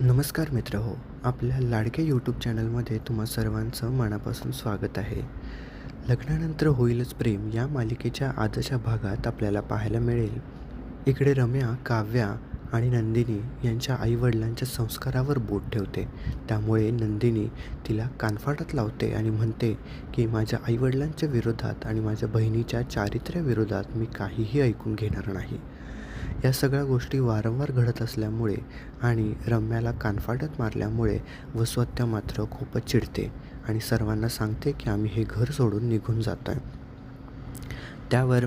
नमस्कार मित्र हो आपल्या लाडक्या यूट्यूब चॅनलमध्ये तुम्हा सर्वांचं मनापासून स्वागत आहे. लग्नानंतर होईलच प्रेम या मालिकेच्या आजच्या भागात आपल्याला पाहायला मिळेल. इकडे रम्या काव्या आणि नंदिनी यांच्या आईवडिलांच्या संस्कारावर बोट ठेवते. त्यामुळे नंदिनी तिला कानफाटात लावते आणि म्हणते की माझ्या आईवडिलांच्या विरोधात आणि माझ्या बहिणीच्या चारित्र्याविरोधात मी काहीही ऐकून घेणार नाही. या सगळ्या गोष्टी वारंवार घडत असल्यामुळे आणि रम्याला कानफाटत मारल्यामुळे वसवत्या मात्र खूपच चिडते आणि सर्वांना सांगते की आम्ही हे घर सोडून निघून जातो आहे त्यावर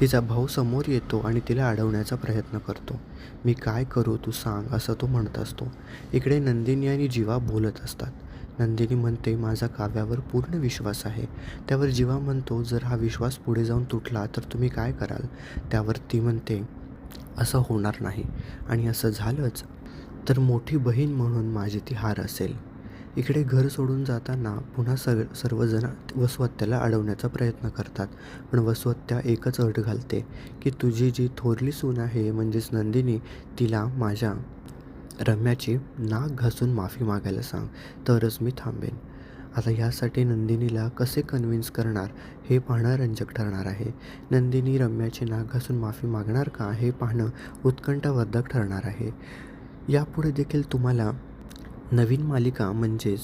तिचा भाऊ समोर येतो आणि तिला अडवण्याचा प्रयत्न करतो. मी काय करू तू सांग असं तो म्हणत असतो. इकडे नंदिनी आणि जीवा बोलत असतात. नंदिनी म्हणते माझा काव्यावर पूर्ण विश्वास आहे. त्यावर जीवा म्हणतो जर हा विश्वास पुढे जाऊन तुटला तर तुम्ही काय कराल? त्यावर ती म्हणते असं होणार नाही. आणि असं झालंच तर मोठी बहीण म्हणून माझी ती हार असेल. इकडे घर सोडून जाताना पुन्हा सग सर्वजण वसवत्त्याला अडवण्याचा प्रयत्न करतात. पण वसवत्त्या एकच अट घालते की तुझी जी थोरली सून आहे म्हणजेच नंदिनी तिला माझ्या रम्याची नाक घासून माफी मागायला सांग. तरच मी थांबेन. आता ह्यासाठी नंदिनीला कसे कन्व्हिन्स करणार हे पाहणं रंजक ठरणार आहे. नंदिनी रम्याची नाक घासून माफी मागणार का हे पाहणं उत्कंठावर्धक ठरणार आहे. यापुढे देखील तुम्हाला नवीन मालिका म्हणजेच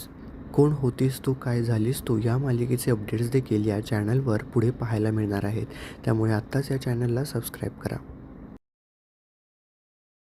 कोण होतीस तू काय झालीस तू या मालिकेचे अपडेट्स देखील या चॅनलवर पुढे पाहायला मिळणार आहेत. त्यामुळे आत्ताच या चॅनलला सबस्क्राईब करा.